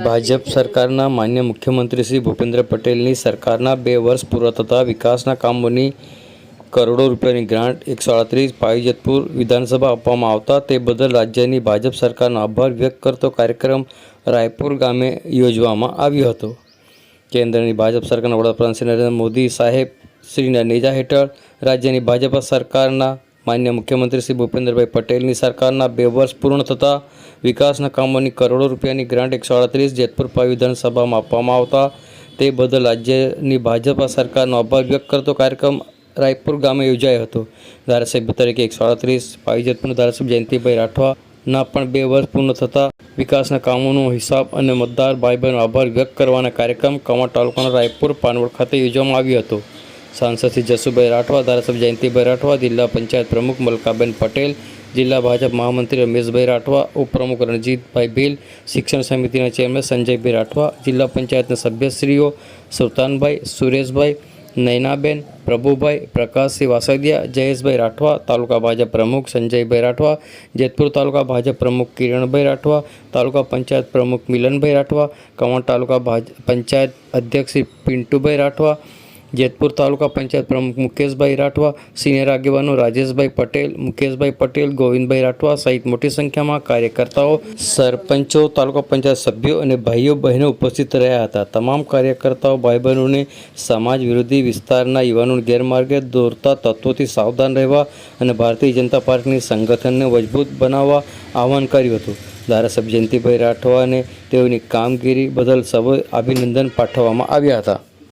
ભાજપ સરકારના માન્ય મુખ્યમંત્રી શ્રી ભૂપેન્દ્ર પટેલની સરકારના બે વર્ષ પૂરા થતાં વિકાસના કામોની કરોડો રૂપિયાની ગ્રાન્ટ એકસો આડત્રીસ પાવીજતપુર વિધાનસભા આપવામાં આવતા તે બદલ રાજ્યની ભાજપ સરકારનો આભાર વ્યક્ત કરતો કાર્યક્રમ રાયપુર ગામે યોજવામાં આવ્યો હતો. કેન્દ્રની ભાજપ સરકારના વડાપ્રધાન શ્રી નરેન્દ્ર મોદી સાહેબ શ્રીના નેજા હેઠળ રાજ્યની ભાજપ સરકારના માન્ય મુખ્યમંત્રી શ્રી ભૂપેન્દ્રભાઈ પટેલની સરકારના બે વર્ષ પૂર્ણ થતાં વિકાસના કામોની કરોડો રૂપિયાની ગ્રાન્ટ એકસો આડત્રીસ જેતપુર પાવી વિધાનસભામાં આપવામાં આવતા તે બદલ રાજ્યની ભાજપ સરકારનો આભાર વ્યક્ત કરતો કાર્યક્રમ રાયપુર ગામે યોજાયો હતો. ધારાસભ્ય તરીકે એકસો આડત્રીસ પાવીજતપુરના ધારાસભ્ય જયંતિભાઈ રાઠવાના પણ બે વર્ષ પૂર્ણ થતાં વિકાસના કામોનો હિસાબ અને મતદાર ભાઈ બહેનો આભાર વ્યક્ત કરવાના કાર્યક્રમ કમા તાલુકાના રાયપુર પાનવડ ખાતે યોજવામાં આવ્યો હતો. સાંસદ શ્રી જસુભાઈ રાઠવા, ધારાસભ્ય જયંતિભાઈ રાઠવા, જિલ્લા પંચાયત પ્રમુખ મલકાબેન પટેલ, જિલ્લા ભાજપ મહામંત્રી રમેશભાઈ રાઠવા, ઉપપ્રમુખ રણજીતભાઈ ભીલ, શિક્ષણ સમિતિના ચેરમેન સંજયભાઈ રાઠવા, જિલ્લા પંચાયતના સભ્યશ્રીઓ સુલતાનભાઈ, સુરેશભાઈ, નયનાબેન, પ્રભુભાઈ, પ્રકાશસિંહ વાસદિયા, જયેશભાઈ રાઠવા, તાલુકા ભાજપ પ્રમુખ સંજયભાઈ રાઠવા, જેતપુર તાલુકા ભાજપ પ્રમુખ કિરણભાઈ રાઠવા, તાલુકા પંચાયત પ્રમુખ મિલનભાઈ રાઠવા કવાંટ તાલુકા પંચાયત અધ્યક્ષ શ્રી પિન્ટુભાઈ રાઠવા જેતપુર તાલુકા પંચાયત પ્રમુખ મુકેશભાઈ રાઠવા, સિનિયર આગેવાનો રાજેશભાઈ પટેલ, મુકેશભાઈ પટેલ, ગોવિંદભાઈ રાઠવા સહિત મોટી સંખ્યામાં કાર્યકર્તાઓ, સરપંચો, તાલુકા પંચાયત સભ્યો અને ભાઈઓ, બહેનો ઉપસ્થિત રહ્યા હતા. તમામ કાર્યકર્તાઓ ભાઈ બહેનોને સમાજ વિરોધી વિસ્તારના યુવાનોને ગેરમાર્ગે દોરતા તત્વોથી સાવધાન રહેવા અને ભારતીય જનતા પાર્ટીની સંગઠનને મજબૂત બનાવવા આહવાન કર્યું હતું. ધારાસભ્ય જયંતિભાઈ રાઠવાને તેઓની કામગીરી બદલ સૌ અભિનંદન પાઠવવામાં આવ્યા હતા.